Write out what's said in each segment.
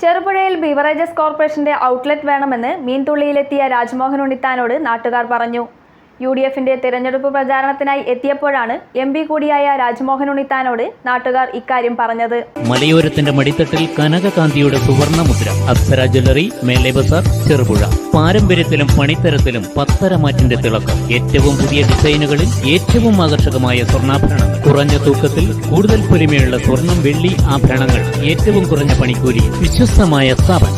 ചെറുപുഴയിൽ beverages കോർപ്പറേഷന്റെ outlet വേണമെന്ന് മീൻതുള്ളിയിലെത്തിയ രാജ്മോഹൻ ഉണ്ണിത്താനോട് നാട്ടുകാർ പറഞ്ഞു യു ഡി എഫിന്റെ തെരഞ്ഞെടുപ്പ് പ്രചാരണത്തിനായി എത്തിയപ്പോഴാണ് എം പി കൂടിയായ രാജ്മോഹൻ ഉണ്ണിത്താനോട് നാട്ടുകാർ ഇക്കാര്യം പറഞ്ഞത്. മലയോരത്തിന്റെ മടിത്തട്ടിൽ കനകകാന്തിയുടെ സുവർണ മുദ്ര. അപ്സര ജ്വല്ലറി മേലെ ബസാർ ചെറുപുഴ. പാരമ്പര്യത്തിലും പണിത്തരത്തിലും പത്തരമാറ്റിന്റെ തിളക്കം. ഏറ്റവും പുതിയ ഡിസൈനുകളിൽ ഏറ്റവും ആകർഷകമായ സ്വർണാഭരണം. കുറഞ്ഞ തൂക്കത്തിൽ കൂടുതൽ പൊലിമയുള്ള സ്വർണം വെള്ളി ആഭരണങ്ങൾ. ഏറ്റവും കുറഞ്ഞ പണിക്കൂലി. വിശ്വസ്തമായ സ്ഥാപനം.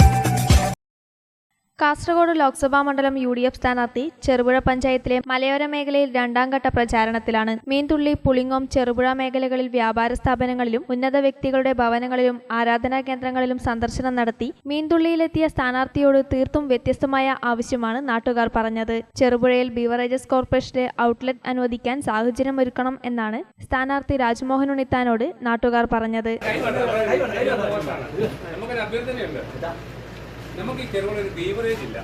കാസർഗോഡ് ലോക്സഭാ മണ്ഡലം യു ഡി എഫ് സ്ഥാനാർത്ഥി ചെറുപുഴ പഞ്ചായത്തിലെ മലയോര മേഖലയിൽ രണ്ടാം ഘട്ട പ്രചാരണത്തിലാണ്. മീൻതുള്ളി പുളിങ്ങോം ചെറുപുഴ മേഖലകളിൽ വ്യാപാര സ്ഥാപനങ്ങളിലും ഉന്നത വ്യക്തികളുടെ ഭവനങ്ങളിലും ആരാധനാ കേന്ദ്രങ്ങളിലും സന്ദർശനം നടത്തി മീൻതുള്ളിയിലെത്തിയ സ്ഥാനാർത്ഥിയോട് തീർത്തും വ്യത്യസ്തമായ ആവശ്യമാണ് നാട്ടുകാർ പറഞ്ഞത്. ചെറുപുഴയിൽ ബിവറേജസ് കോർപ്പറേഷന്റെ ഔട്ട്ലെറ്റ് അനുവദിക്കാൻ സാഹചര്യം ഒരുക്കണം എന്നാണ് സ്ഥാനാർത്ഥി രാജ്മോഹൻ ഉണ്ണിത്താനോട് നാട്ടുകാർ പറഞ്ഞത്. നമുക്കൊരു അഭ്യർത്ഥനയുണ്ട്. നമുക്ക് ഈ ചെറുപുഴ ഒരു ബീവറേജ് ഇല്ല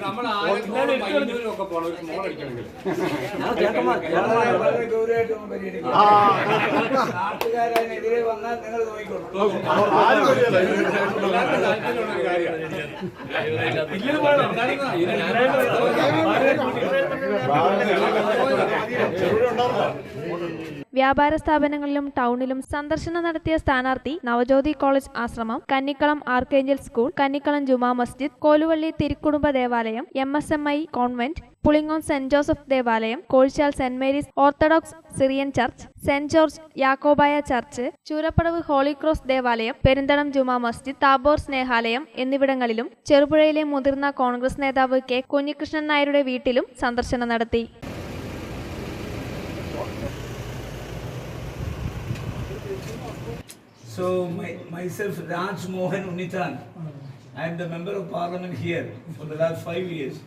നമ്മൾ ആലക്കോടും മൈനൂരും ഒക്കെ പോകണം ഒരു മോൾ അടിക്കണമെങ്കിൽ വളരെ ഗൗരവമായിട്ട് പരിഗണിക്കും നാട്ടുകാരനെതിരെ വന്നാൽ നിങ്ങൾ നോക്കിക്കോളൂ എല്ലാവർക്കും താല്പര്യമുള്ള ഒരു കാര്യമാണ് വ്യാപാര സ്ഥാപനങ്ങളിലും ടൗണിലും സന്ദർശനം നടത്തിയ സ്ഥാനാർത്ഥി നവജ്യോതി കോളേജ് ആശ്രമം കന്നിക്കളം ആർക്കേഞ്ചൽ സ്കൂൾ കന്നിക്കളം ജുമാ മസ്ജിദ് കോലുവള്ളി തിരുക്കുടുംബ ദേവാലയം M S M I convent Pulingome saint Joseph ദേവാലയം Kozhichal saint Mary's orthodox Syrian church saint George Yakobaya church Churappadavu holy cross ദേവാലയം പെരിന്തളം ജുമാ മസ്ജിദ് താബോർ സ്നേഹാലയം എന്നിവിടങ്ങളിലും ചെറുപുഴയിലെ മുതിർന്ന കോൺഗ്രസ് നേതാവ് കെ കുഞ്ഞികൃഷ്ണൻ നായരുടെ വീട്ടിലും സന്ദർശനം നടത്തി. So my, myself, Raj Mohan Unitan, I am the member of parliament here for the last five years.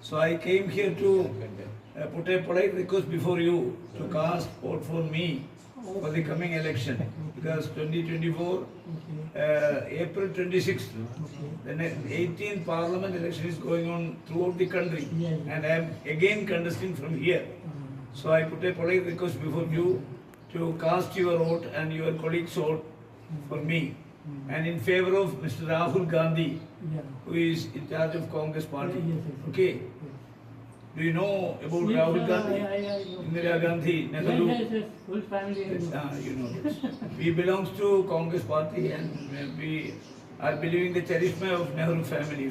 So I came here to uh, put a polite request before you to cast vote for me for the coming election because 2024, uh, April 26th, the 18th parliament election is going on throughout the country and I am again contesting from here. So I put a polite request before you to cast your vote and your colleagues' vote for me and in favor of Mr. Rahul Gandhi, who is in charge of Congress party. Okay. Do you know about Rahul Gandhi? Indira Gandhi, Nehru. full family. Ah, you know this. We belongs to Congress party and we are believing the cherishma of Nehru family.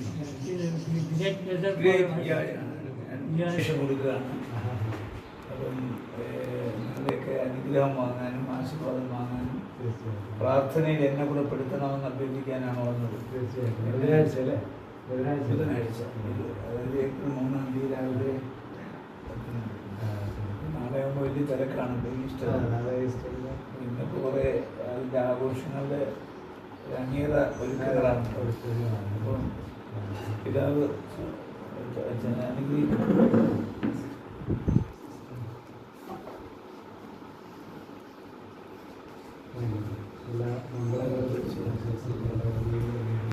Great pleasure Great, yeah, yeah. And Yeah. അനുഗ്രഹം വാങ്ങാനും ആശീർവാദം വാങ്ങാനും പ്രാർത്ഥനയിൽ എന്നെ കൂടെ പെടുത്തണമെന്ന് അഭ്യർത്ഥിക്കാനാണ് വന്നത് ബുധനാഴ്ച ബുധനാഴ്ച. അതായത് ഏപ്രിൽ മൂന്നാം തീയതി രാവിലെ. നാളെ ആകുമ്പോൾ വലിയ തിരക്കാണ്. ഇന്നപ്പോൾ കുറേ അതിന്റെ ആഘോഷങ്ങളുടെ ഒരു അണിയറ ഒരുക്കങ്ങളാണ് അപ്പം പിതാവ് അച്ഛനെ അനുഗ്രഹിക്കും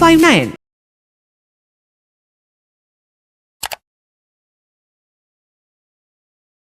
five nine